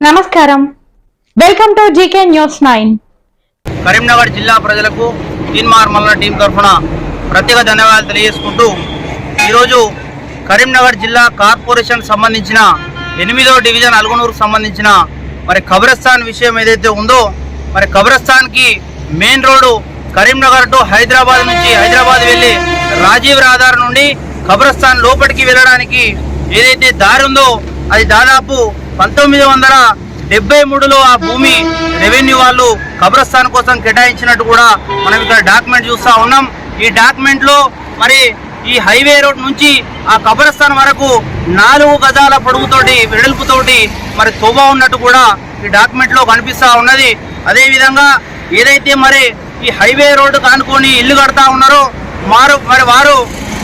నమస్కారం. Welcome to GK news nine Karimnagar జిల్లా ప్రజలకు తీన్మార్ మల్ల టీం తరఫున ప్రత్యేక ధన్యవాదాలు తెలియజేసుకుంటూ ఈరోజు కరీంనగర్ జిల్లా కార్పొరేషన్ సంబంధించిన ఎనిమిదో డివిజన్ అల్గనూరుకు సంబంధించిన మరి కబ్రస్థాన్ విషయం ఏదైతే ఉందో మరి కబ్రస్థాన్కి main road Karimnagar to Hyderabad నుంచి హైదరాబాద్ వెళ్ళి రాజీవ్ రహదారి నుండి కబ్రస్థాన్ లోపలికి వెళ్ళడానికి ఏదైతే దారి ఉందో అది దాదాపు పంతొమ్మిది వందల డెబ్బై మూడులో ఆ భూమి రెవెన్యూ వాళ్ళు కబ్రస్థాన్ కోసం కేటాయించినట్టు కూడా మనం ఇక్కడ డాక్యుమెంట్ చూస్తూ ఉన్నాం. ఈ డాక్యుమెంట్లో మరి ఈ హైవే రోడ్ నుంచి ఆ కబ్రస్థాన్ వరకు నాలుగు గజాల పొడుగుతోటి వెడల్పుతోటి మరి తోబ ఉన్నట్టు కూడా ఈ డాక్యుమెంట్లో కనిపిస్తూ ఉన్నది. అదేవిధంగా ఏదైతే మరి ఈ హైవే రోడ్డు కానుకొని ఇల్లు కడతా ఉన్నారో మారు మరి వారు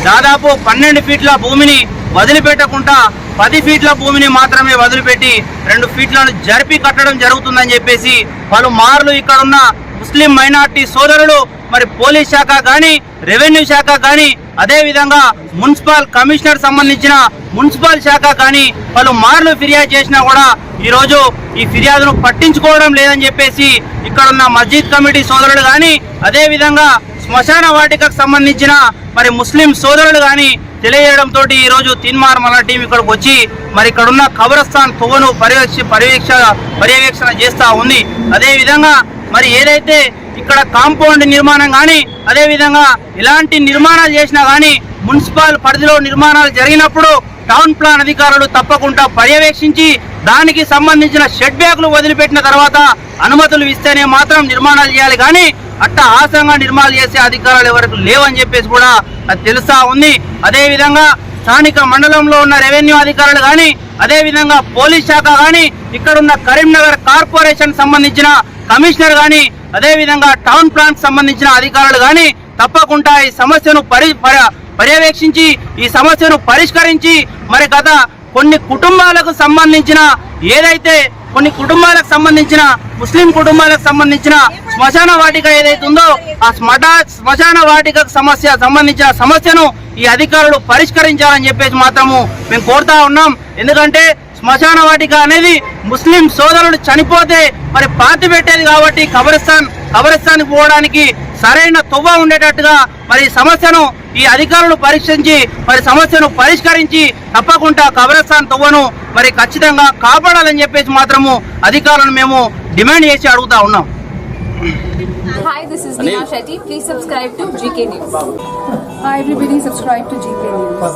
దాదాపు పన్నెండు ఫీట్ల భూమిని వదిలిపెట్టకుండా పది ఫీట్ల భూమిని మాత్రమే వదిలిపెట్టి రెండు ఫీట్లను జరిపి కట్టడం జరుగుతుందని చెప్పేసి పలు మార్లు ఇక్కడ ఉన్న ముస్లిం మైనార్టీ సోదరులు మరి పోలీస్ శాఖ కానీ రెవెన్యూ శాఖ కానీ అదే విధంగా మున్సిపల్ కమిషనర్ సంబంధించిన మున్సిపల్ శాఖ కానీ పలు మార్లు ఫిర్యాదు చేసినా కూడా ఈరోజు ఈ ఫిర్యాదును పట్టించుకోవడం లేదని చెప్పేసి ఇక్కడ ఉన్న మస్జిద్ కమిటీ సోదరులు కానీ అదే విధంగా శ్మశాన వాటికకు సంబంధించిన మరి ముస్లిం సోదరులు కానీ తెలియజేయడంతో ఈ రోజు తిన్మార్ మల్ల టీం ఇక్కడికి వచ్చి మరి ఇక్కడున్న కబరస్థాన్ తువ్వను పర్యవేక్ష పర్యవేక్ష పర్యవేక్షణ చేస్తూ ఉంది. అదేవిధంగా మరి ఏదైతే ఇక్కడ కాంపౌండ్ నిర్మాణం కానీ అదేవిధంగా ఇలాంటి నిర్మాణాలు చేసినా కానీ మున్సిపల్ పరిధిలో నిర్మాణాలు జరిగినప్పుడు టౌన్ ప్లాన్ అధికారులు తప్పకుండా పర్యవేక్షించి దానికి సంబంధించిన షెడ్ బ్యాగులు వదిలిపెట్టిన తర్వాత అనుమతులు ఇస్తేనే మాత్రం నిర్మాణాలు చేయాలి. కానీ అట్ట ఆసంగా నిర్మాణాలు చేసే అధికారాలు ఎవరికి లేవని చెప్పేసి కూడా అది తెలుస్తా ఉంది. అదేవిధంగా స్థానిక మండలంలో ఉన్న రెవెన్యూ అధికారులు కానీ అదే విధంగా పోలీస్ శాఖ కానీ ఇక్కడ ఉన్న కరీంనగర్ కార్పొరేషన్ సంబంధించిన కమిషనర్ కానీ అదే విధంగా టౌన్ ప్లాన్ సంబంధించిన అధికారులు కానీ తప్పకుండా ఈ సమస్యను పరి పర్యవేక్షించి ఈ సమస్యను పరిష్కరించి మరి గత కొన్ని కుటుంబాలకు సంబంధించిన ఏదైతే కొన్ని కుటుంబాలకు సంబంధించిన ముస్లిం కుటుంబాలకు సంబంధించిన శ్మశాన వాటిక ఏదైతే ఉందో ఆ స్మటా శ్మశాన వాటికకు సమస్య సంబంధించిన సమస్యను ఈ అధికారులు పరిష్కరించాలని చెప్పేసి మాత్రము మేము కోరుతా ఉన్నాం. ఎందుకంటే శ్మశాన వాటిక అనేది ముస్లిం సోదరుడు చనిపోతే మరి పాతి పెట్టేది కాబట్టి కబరిస్తాన్ కబరిస్తాన్కి పోవడానికి సరైన తొవ్వ ఉండేటట్టుగా మరి సమస్యను ఈ అధికారులు పరీక్షించి మరి సమస్యను పరిష్కరించి తప్పకుండా కబరస్థాన్ తొవ్వను మరి ఖచ్చితంగా కాపాడాలని చెప్పేసి మాత్రము అధికారులను మేము డిమాండ్ చేసి అడుగుతా ఉన్నాం Hi, this is Neha Shetty. Please subscribe to GK News. Hi everybody, subscribe to GK News.